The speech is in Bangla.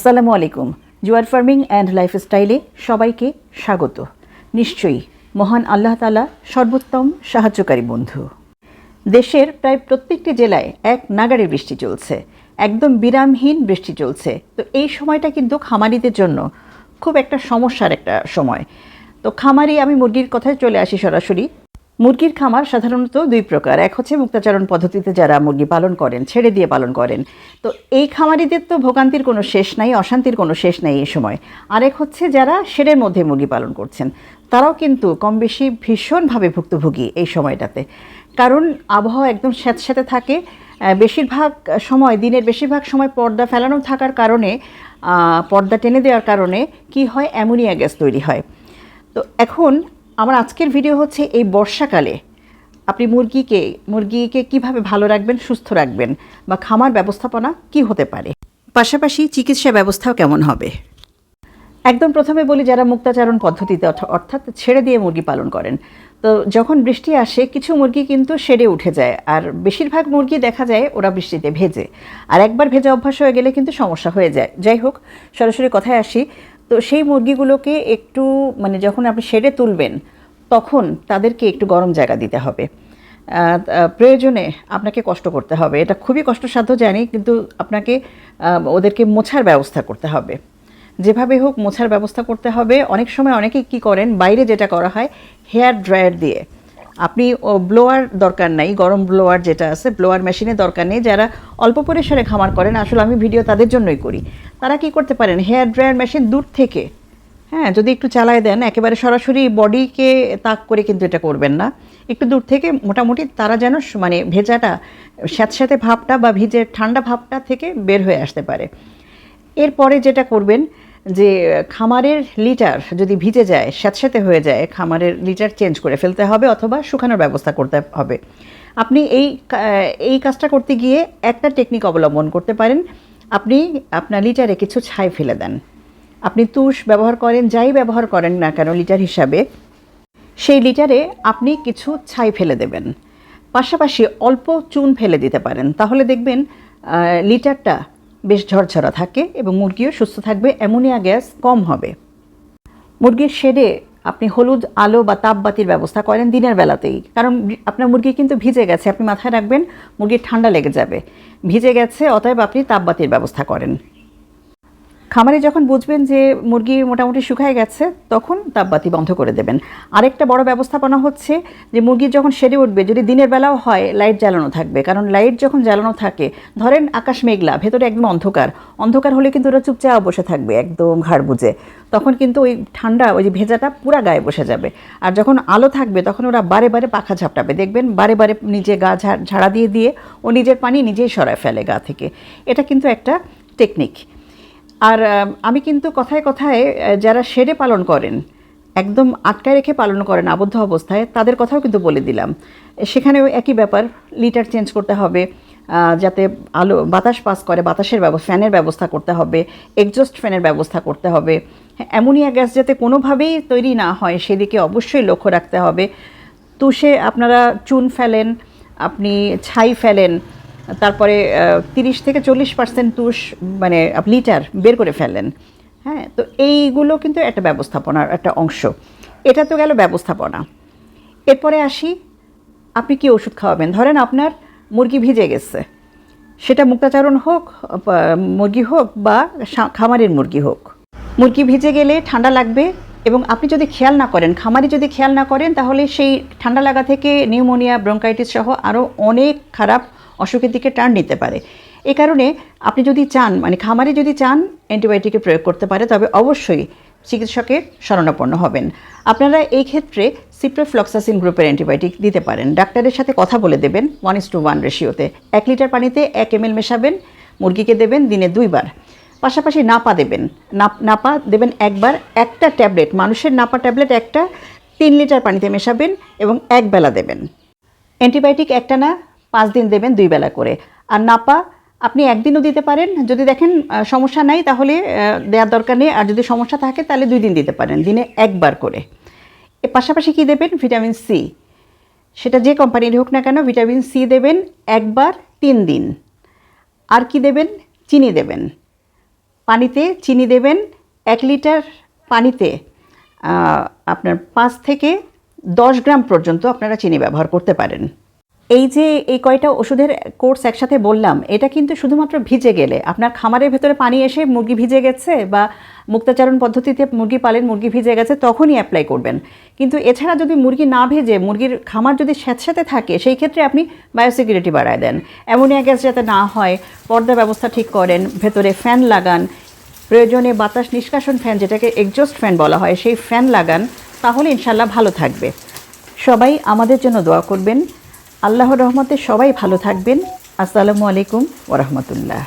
আসসালামু আলাইকুম। জুয়ার ফার্মিং অ্যান্ড লাইফস্টাইলে সবাইকে স্বাগত। নিশ্চয়ই মহান আল্লাহ তালা সর্বোত্তম সাহায্যকারী বন্ধু। দেশের প্রায় প্রত্যেকটি জেলায় এক নাগাড়ে বৃষ্টি চলছে। একদম বিরামহীন বৃষ্টি চলছে। তো এই সময়টা কিন্তু খামারিদের জন্য খুব একটা সমস্যার একটা সময়। তো খামারি আমি মুরগির কথায় চলে আসি সরাসরি। মুরগির খামার সাধারণত দুই প্রকার। এক হচ্ছে মুক্তাচারণ পদ্ধতিতে যারা মুরগি পালন করেন, ছেড়ে দিয়ে পালন করেন। তো এই খামারিদের তো ভোগান্তির কোনো শেষ নাই, অশান্তির কোনো শেষ নাই এই সময়। আরেক হচ্ছে যারা শেডের মধ্যে মুরগি পালন করছেন, তারাও কিন্তু কম বেশি ভীষণভাবে ভুক্তভোগী এই সময়টাতে। কারণ আবহাওয়া একদম স্যাঁতস্যাঁতে থাকে। বেশিরভাগ সময়, দিনের বেশিরভাগ সময় পর্দা ফেলানো থাকার কারণে পর্দা টেনে দেওয়ার কারণে কি হয়? অ্যামোনিয়া গ্যাস তৈরি হয়। তো এখন আমার আজকের ভিডিও হচ্ছে এই বর্ষাকালে। আপনি মুরগিকে মুরগিকে কীভাবে ভালো রাখবেন, সুস্থ রাখবেন বা খামার ব্যবস্থাপনা কি হতে পারে? পাশাপাশি চিকিৎসা ব্যবস্থাও কেমন হবে? একদম প্রথমে বলি যারা মুক্তাচারণ পদ্ধতিতে অর্থাৎ ছেড়ে দিয়ে মুরগি পালন করেন, তো যখন বৃষ্টি আসে, কিছু মুরগি কিন্তু সেরে উঠে যায়। আর বেশিরভাগ মুরগি দেখা যায় ওরা বৃষ্টিতে ভেজে। আর একবার ভেজে অভ্যাস হয়ে গেলে কিন্তু সমস্যা হয়ে যায়। যাই হোক, সরাসরি কথায় আসি। তো সেই মুরগিগুলোকে একটু মানে যখন আপনি সেরে তুলবেন তখন তাদেরকে একটু গরম জায়গা দিতে হবে। প্রয়োজনে আপনাকে কষ্ট করতে হবে। এটা খুবই কষ্টসাধ্য জানি, কিন্তু আপনাকে ওদেরকে মোছার ব্যবস্থা করতে হবে। যেভাবে হোক মোছার ব্যবস্থা করতে হবে। অনেক সময় অনেকে কি করেন, বাইরে যেটা করা হয়, হেয়ার ড্রায়ার দিয়ে। আপনি ব্লোয়ার দরকার নাই, গরম ব্লোয়ার যেটা আছে, ব্লোয়ার মেশিনের দরকার নেই। যারা অল্প পরিসরে খামার করেন, আসলে আমি ভিডিও তাদের জন্যই করি। তারা কি করতে পারেন, হেয়ার ড্রায়ার মেশিন দূর থেকে হ্যাঁ যদি একটু চালায় দেন, একেবারে সরাসরি বডিকে তাক করে কিন্তু এটা করবেন না। একটু দূর থেকে মোটামুটি তারা যেন মানে ভেজাটা, স্যাঁতস্যাঁতে ভাবটা বা ভিজে ঠান্ডা ভাবটা থেকে বের হয়ে আসতে পারে। এরপরে যেটা করবেন যে, খামারের লিটার যদি ভিজে যায়, স্যাঁতস্যাঁতে হয়ে যায়, খামারের লিটার চেঞ্জ করে ফেলতে হবে অথবা শুকানোর ব্যবস্থা করতে হবে। আপনি এই এই কাজটা করতে গিয়ে একটা টেকনিক অবলম্বন করতে পারেন। আপনি আপনার লিটারে কিছু ছাই ফেলে দেন। আপনি তুষ ব্যবহার করেন, যাই ব্যবহার করেন না কেন লিটার হিসাবে, সেই লিটারে আপনি কিছু ছাই ফেলে দেবেন। পাশাপাশি অল্প চুন ফেলে দিতে পারেন। তাহলে দেখবেন লিটারটা বেশ ঝরঝরা থাকে এবং মুরগিও সুস্থ থাকবে, অ্যামোনিয়া গ্যাস কম হবে। মুরগির শেডে আপনি হলুদ, আলো বা তাপবাতির ব্যবস্থা করেন দিনের বেলাতেই। কারণ আপনার মুরগি কিন্তু ভিজে গেছে, আপনি মাথায় রাখবেন, মুরগির ঠান্ডা লেগে যাবে। ভিজে গেছে, অতএব আপনি তাপবাতির ব্যবস্থা করেন। খামারে যখন বুঝবেন যে মুরগি মোটামুটি শুকায় গেছে, তখন তাপবাতি বন্ধ করে দেবেন। আরেকটা বড় ব্যবস্থাপনা হচ্ছে যে মুরগি যখন সেরে উঠবে, যদি দিনের বেলাও হয়, লাইট জ্বালানো থাকবে। কারণ লাইট যখন জ্বালানো থাকে, ধরেন আকাশ মেঘলা, ভেতরে একদম অন্ধকার অন্ধকার হলে কিন্তু ওরা চুপচাপ বসে থাকবে, একদম ঘাড় বুঝে তখন কিন্তু ওই ঠান্ডা, ওই যে ভেজাটা পুরা গায়ে বসে যাবে। আর যখন আলো থাকবে, তখন ওরা বারে বারে পাখা ঝাপটাবে। দেখবেন বারে বারে নিজে গা ঝাড়া দিয়ে দিয়ে ও নিজের পানি নিজেই সরায় ফেলে গা থেকে। এটা কিন্তু একটা টেকনিক। আর আমি কিন্তু কথায় কথায় যারা শেডে পালন করেন একদম আটকায় রেখে পালন করেন আবদ্ধ অবস্থায় তাদের কথাও কিন্তু বলে দিলাম। সেখানেও একই ব্যাপার লিটার চেঞ্জ করতে হবে যাতে আলো বাতাস পাস করে বাতাসের ব্যবস্থা ফ্যানের ব্যবস্থা করতে হবে এক্সস্ট ফ্যানের ব্যবস্থা করতে হবে। হ্যাঁ, অ্যামোনিয়া গ্যাস যাতে কোনোভাবেই তৈরি না হয় সেদিকে অবশ্যই লক্ষ্য রাখতে হবে। তুষে আপনারা চুন ফেলেন আপনি ছাই ফেলেন তারপরে তিরিশ থেকে চল্লিশ পার্সেন্ট তুষ মানে লিটার বের করে ফেলেন হ্যাঁ তো এইগুলো কিন্তু একটা ব্যবস্থাপনার একটা অংশ। এটা তো গেল ব্যবস্থাপনা। এরপরে আসি, আপনি কি ওষুধ খাওয়াবেন? ধরেন আপনার মুরগি ভিজে গেছে। সেটা মুক্তাচারণ হোক মুরগি হোক বা খামারের মুরগি হোক। মুরগি ভিজে গেলে ঠান্ডা লাগবে এবং আপনি যদি খেয়াল না করেন, খামারি যদি খেয়াল না করেন, তাহলে সেই ঠান্ডা লাগা থেকে নিউমোনিয়া, ব্রঙ্কাইটিস সহ আরও অনেক খারাপ অসুখের দিকে টার্ন নিতে পারে। এ কারণে আপনি যদি চান মানে খামারে যদি চান অ্যান্টিবায়োটিকের প্রয়োগ করতে পারে, তবে অবশ্যই চিকিৎসকের শরণাপন্ন হবেন। আপনারা এই ক্ষেত্রে সিপ্রোফ্লক্সাসিন গ্রুপের অ্যান্টিবায়োটিক দিতে পারেন। ডাক্তারের সাথে কথা বলে দেবেন ওয়ান ইস টু ওয়ান রেশিওতে এক লিটার পানিতে এক এম মেশাবেন, মুরগিকে দেবেন দিনে দুইবার। পাশাপাশি নাপা দেবেন। নাপ- দেবেন একবার, একটা ট্যাবলেট, মানুষের নাপা ট্যাবলেট একটা, তিন লিটার পানিতে মেশাবেন এবং এক বেলা দেবেন। অ্যান্টিবায়োটিক একটা না পাঁচ দিন দেবেন দুই বেলা করে। আর নাপা, আপনি একদিনও দিতে পারেন। যদি দেখেন সমস্যা নাই, তাহলে দেওয়ার দরকার নেই। আর যদি সমস্যা থাকে, তাহলে দুই দিন দিতে পারেন, দিনে একবার করে। এর পাশাপাশি কী দেবেন? Vitamin C. সেটা যে কোম্পানির হোক না কেন, ভিটামিন সি দেবেন একবার তিন দিন। আর কি দেবেন? চিনি দেবেন। পানিতে চিনি দেবেন। এক লিটার পানিতে আপনার পাঁচ থেকে দশ গ্রাম পর্যন্ত আপনারা চিনি ব্যবহার করতে পারেন। এই যে এই কয়টা ওষুধের কোর্স একসাথে বললাম, এটা কিন্তু শুধুমাত্র ভিজে গেলে, আপনার খামারের ভেতরে পানি এসে মুরগি ভিজে গেছে বা মুক্তাচারণ পদ্ধতিতে মুরগি পালেন মুরগি ভিজে গেছে, তখনই অ্যাপ্লাই করবেন। কিন্তু এছাড়া যদি মুরগি না ভেজে, মুরগির খামার যদি স্যাঁতস্যাঁতে থাকে, সেই ক্ষেত্রে আপনি বায়োসিকিউরিটি বাড়ায় দেন। অ্যামোনিয়া গ্যাস যাতে না হয়, পর্দা ব্যবস্থা ঠিক করেন, ভেতরে ফ্যান লাগান, প্রয়োজনে বাতাস নিষ্কাশন ফ্যান যেটাকে এক্সজস্ট ফ্যান বলা হয়, সেই ফ্যান লাগান, তাহলে ইনশাল্লাহ ভালো থাকবে। সবাই আমাদের জন্য দোয়া করবেন। আল্লাহর রহমতে সবাই ভালো থাকবেন। আসসালামু আলাইকুম ওরহমতুল্লাহ